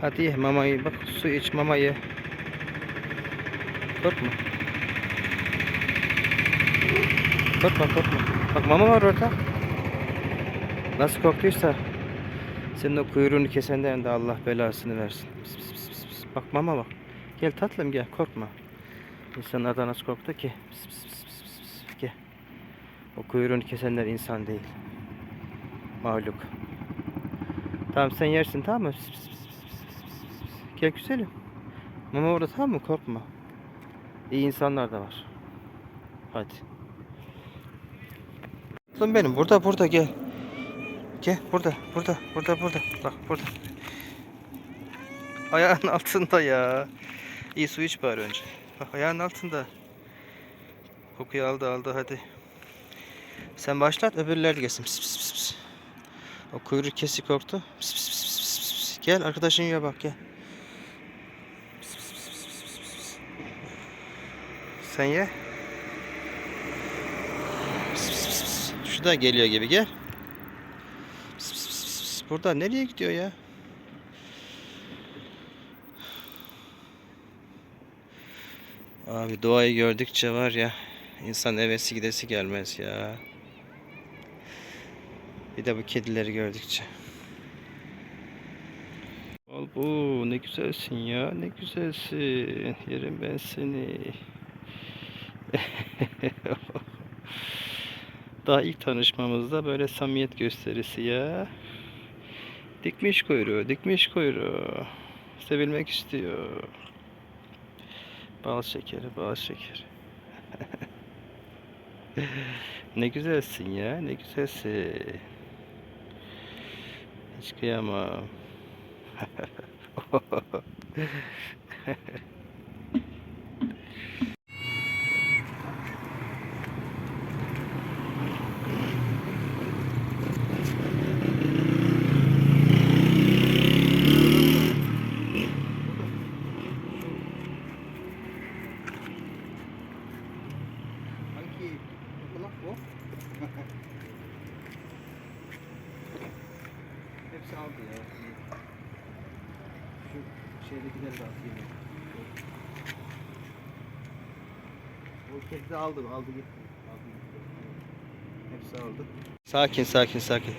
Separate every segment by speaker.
Speaker 1: Hadi ye mamayı bak su iç mamayı. Korkma. Korkma korkma. Bak mama var orada. Nasıl korktuysa senin o kuyruğunu kesenden de Allah belasını versin. Pis, pis, pis, pis. Bak mama bak. Gel tatlım gel korkma. İnsanlar da nasıl korktu ki. Pis, pis, pis, pis, pis. Gel. O kuyruğunu kesenler insan değil. Mahluk. Tamam sen yersin tamam mı? Pis, pis, pis, pis, pis, pis, pis, pis. Gel güzelim. Mama orada tamam mı? Korkma. İyi insanlar da var. Hadi. Lan benim burada burada gel. Gel burada burada burada burada. Bak burada. Ayağın altında ya. İyi su iç bari önce. Bak ayağın altında. Kokuyu aldı aldı hadi. Sen başlat öbürleri de gelsin. Pis, pis, pis, pis. O kuyruk kesik korktu. Pis, pis, pis, pis, pis. Gel arkadaşın yiyor bak gel. Pis, pis, pis, pis, pis, pis, pis. Sen ye. Şu da geliyor gibi gel. Burada nereye gidiyor ya? Abi doğayı gördükçe var ya insan hevesi gidesi gelmez ya. Bir de bu kedileri gördükçe. Al bu ne güzelsin ya ne güzelsin. Yerim ben seni. Daha ilk tanışmamızda böyle samimiyet gösterisi ya. Dikmiş kuyruğu, dikmiş kuyruğu. Sevilmek istiyor. Bal şekeri, bal şekeri. ne güzelsin ya, ne güzelsin. Hiç kıyamam. bu? Hepsi aldı ya. Şu şeydekileri de atayım. kedi de aldı, aldı gitti. Aldı gitti. Hepsi aldı. Sakin, sakin, sakin.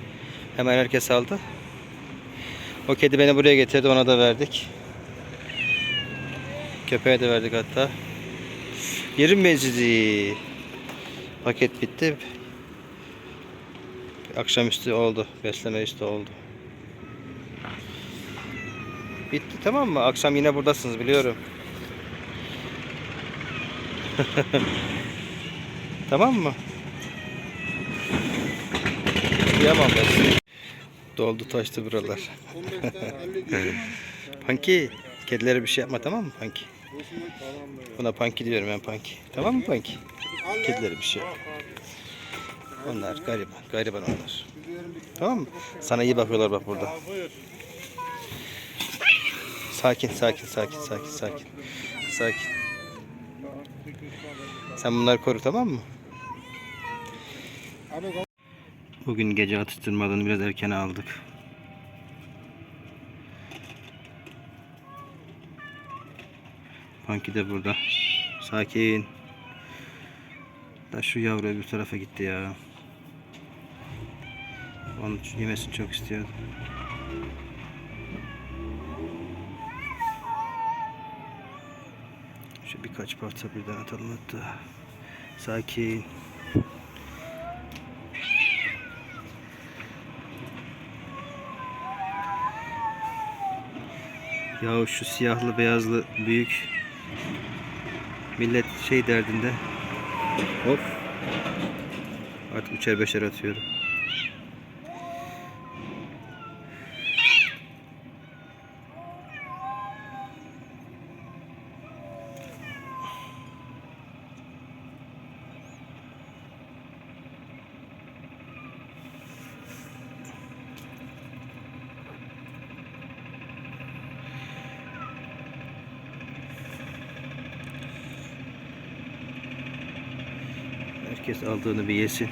Speaker 1: Hemen herkes aldı. O kedi beni buraya getirdi, ona da verdik. Köpeğe de verdik hatta. Yerim mecidi. Paket bitti. Akşamüstü oldu. Besleme üstü oldu. Bitti tamam mı? Akşam yine buradasınız biliyorum. tamam mı? Yiyemem ben. Doldu taştı buralar. Panki, kedilere bir şey yapma tamam mı Panki? Buna Panki diyorum ben Panki. Tamam mı Panki? Kedilere bir şey. Onlar gariban, gariban onlar. Tamam mı? Sana iyi bakıyorlar bak burada. Sakin, sakin, sakin, sakin, sakin. Sakin. Sen bunları koru tamam mı? Bugün gece atıştırmalarını biraz erken aldık. Panki de burada. Sakin. Da şu yavru öbür tarafa gitti ya. Onun yemesini çok istiyordum. Şu birkaç parça birden atalım hatta. Sakin. Ya şu siyahlı beyazlı büyük millet şey derdinde. Hop. Artık üçer beşer atıyorum. Herkes aldığını bir yesin.